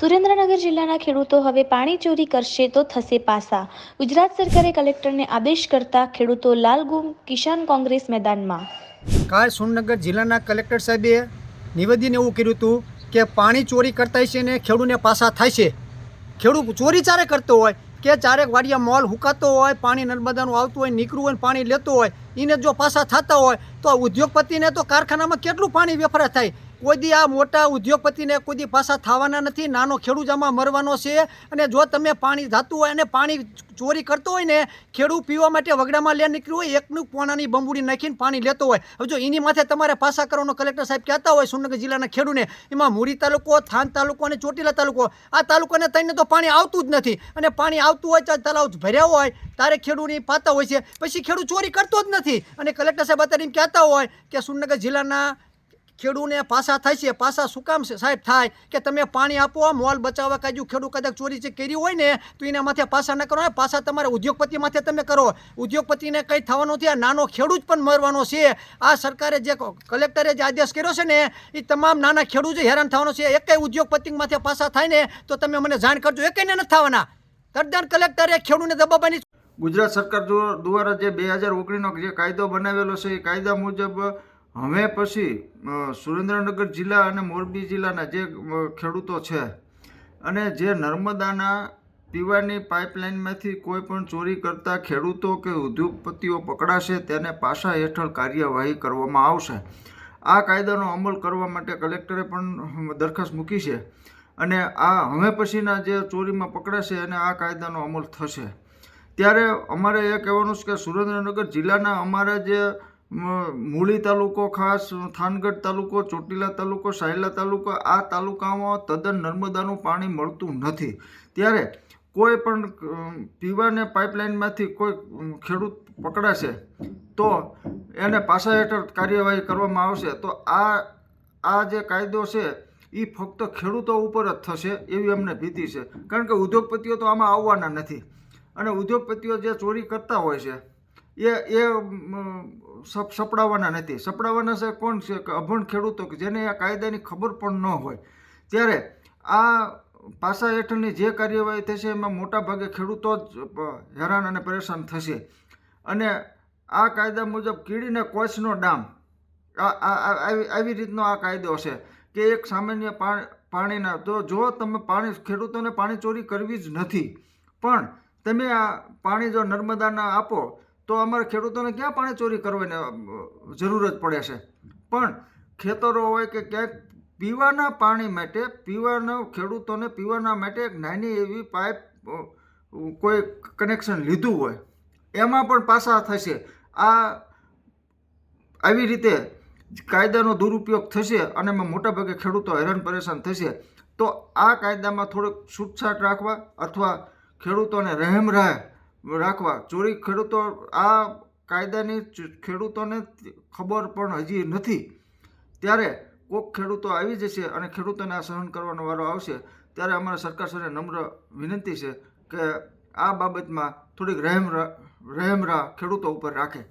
સુરેન્દ્રનગર જિલ્લાના ખેડૂતો હવે પાણી ચોરી કરશે તો થશે પાસા. ગુજરાત સરકારે કલેક્ટરને આદેશ કરતા ખેડૂતો લાલગુમ કિસાન કોંગ્રેસ મેદાનમાં. કાલ સુરેન્દ્રનગર જિલ્લાના કલેક્ટર સાહેબે નિવેદન એવું કર્યું હતું કે પાણી ચોરી કરતા છે ને ખેડૂને પાસા થાય છે. ખેડૂત ચોરી ચારે કરતો હોય કે ચારેક વાડિયા મોલ હુકાતો હોય, પાણી નર્મદાનું આવતું હોય, નીકળવું હોય પાણી લેતો હોય એને જો પાસા થતા હોય તો ઉદ્યોગપતિને તો કારખાનામાં કેટલું પાણી વેફરા થાય? કોઈ આ મોટા ઉદ્યોગપતિને કોઈ પાછા થવાના નથી, નાનો ખેડૂત આમાં મરવાનો છે અને જો તમે પાણી જાતું હોય અને પાણી ચોરી કરતો હોય ને, ખેડૂત પીવા માટે વગડામાં લે નીકળ્યું હોય, એકનું પોણાની બંબુડી નાખીને પાણી લેતો હોય. હવે જો એની માથે તમારે પાસા કરવાનો કલેક્ટર સાહેબ કહેતા હોય સુરનગર જિલ્લાના ખેડૂને, એમાં મુરી તાલુકો, થાન તાલુકો અને ચોટીલા તાલુકો, આ તાલુકાને થઈને તો પાણી આવતું જ નથી. અને પાણી આવતું હોય ચાલ તલાવ ભર્યા હોય તારે ખેડૂતની પાતા હોય છે. પછી ખેડૂત ચોરી કરતો જ નથી. અને કલેક્ટર સાહેબ અત્યારે એમ કહેતા હોય કે સુરનગર જિલ્લાના ખેડૂને પાસા થાય છે પાસા શું કામ છે? સાહેબ, થાય કે તમે પાણી આપો મોલ બચાવવા કાજુ ખેડૂત કદાચ ચોરી જે કરી હોય ને, તો એના માથે પાસા ન કરો પાસા તમારે ઉદ્યોગપતિ માથે તમે કરો. ઉદ્યોગપતિને કંઈ થવાનું નથી, આ નાનો ખેડૂત પણ મરવાનો છે. આ સરકારે જે કલેક્ટરે જે આદેશ કર્યો છે ને એ તમામ નાના ખેડૂત હેરાન થવાનો છે. એકેય ઉદ્યોગપતિ માથે પાસા થાય ને, તો તમે મને જાણ કરજો, એકેયને નથી થવાના. તદ્દન કલેક્ટરે ખેડૂતને દબાવવાની ગુજરાત સરકાર દ્વ- દ્વારા જે બે હજાર ઓગણીસનો જે કાયદો બનાવેલો છે, એ કાયદા મુજબ હવે પછી સુરેન્દ્રનગર જિલ્લા અને મોરબી જિલ્લાના જે ખેડૂતો છે અને જે નર્મદાના પીવાની પાઇપલાઇનમાંથી કોઈ પણ ચોરી કરતા ખેડૂતો કે ઉદ્યોગપતિઓ પકડાશે તેને પાસા હેઠળ કાર્યવાહી કરવામાં આવશે. આ કાયદાનો અમલ કરવા માટે કલેક્ટરે પણ દરખાસ્ત મૂકી છે અને આ હવે પછીના જે ચોરીમાં પકડાશે અને આ કાયદાનો અમલ થશે. ત્યારે અમારે એ કહેવાનું છે કે સુરેન્દ્રનગર જિલ્લાના અમારા જે મૂળી તાલુકો ખાસ, થાનગઢ તાલુકો, ચોટીલા તાલુકો, સાયલા તાલુકો, આ તાલુકામાં તદ્દન નર્મદાનું પાણી મળતું નથી. ત્યારે કોઈ પણ પીવાને પાઇપલાઇનમાંથી કોઈ ખેડૂત પકડાશે તો એને પાસા હેઠળ કાર્યવાહી કરવામાં આવશે. તો આ આ જે કાયદો છે એ ફક્ત ખેડૂતો ઉપર જ થશે એવી અમને ભીતિ છે. કારણ કે ઉદ્યોગપતિઓ તો આમાં આવવાના નથી. અને ઉદ્યોગપતિઓ જે ચોરી કરતા હોય છે એ એ સપ, સપડાવવાના નથી. સપડાવવાના છે કોણ છે? કે અભણ ખેડૂતો કે જેને આ કાયદાની ખબર પણ ન હોય. ત્યારે આ પાસા હેઠળની જે કાર્યવાહી થશે એમાં મોટા ભાગે ખેડૂતો જ હેરાન અને પરેશાન થશે. અને આ કાયદા મુજબ કીડીને કોચનો ડામ આવી રીતનો આ કાયદો છે કે એક સામાન્ય પાણી પાણીના, તો જો તમે પાણી, ખેડૂતોને પાણી ચોરી કરવી જ નથી, પણ તમે આ પાણી જો નર્મદાના આપો તો અમારે ખેડૂતોને ક્યાં પાણી ચોરી કરવાની જરૂર જ પડે છે? પણ ખેતરો હોય કે ક્યાંક પીવાના પાણી માટે, પીવાના ખેડૂતોને પીવાના માટે એક નાની એવી પાઇપ કોઈ કનેક્શન લીધું હોય, એમાં પણ પાસા થશે. આ આવી રીતે કાયદાનો દુરુપયોગ થશે અને એમાં મોટાભાગે ખેડૂતો હેરાન પરેશાન થશે. તો આ કાયદામાં થોડુંક છૂટછાટ રાખવા અથવા ખેડૂતોને રહેમ રાહ રાખવા. ચોરી ખેડૂતો, આ કાયદાની ખેડૂતોને ખબર પણ હજી નથી. ત્યારે કોક ખેડૂતો આવી જશે અને ખેડૂતોને આ સહન કરવાનો વારો આવશે, ત્યારે અમારા સાથે નમ્ર વિનંતી છે કે આ બાબતમાં થોડીક રહેમ રહેમરા રહેમ રાહ ખેડૂતો ઉપર રાખે.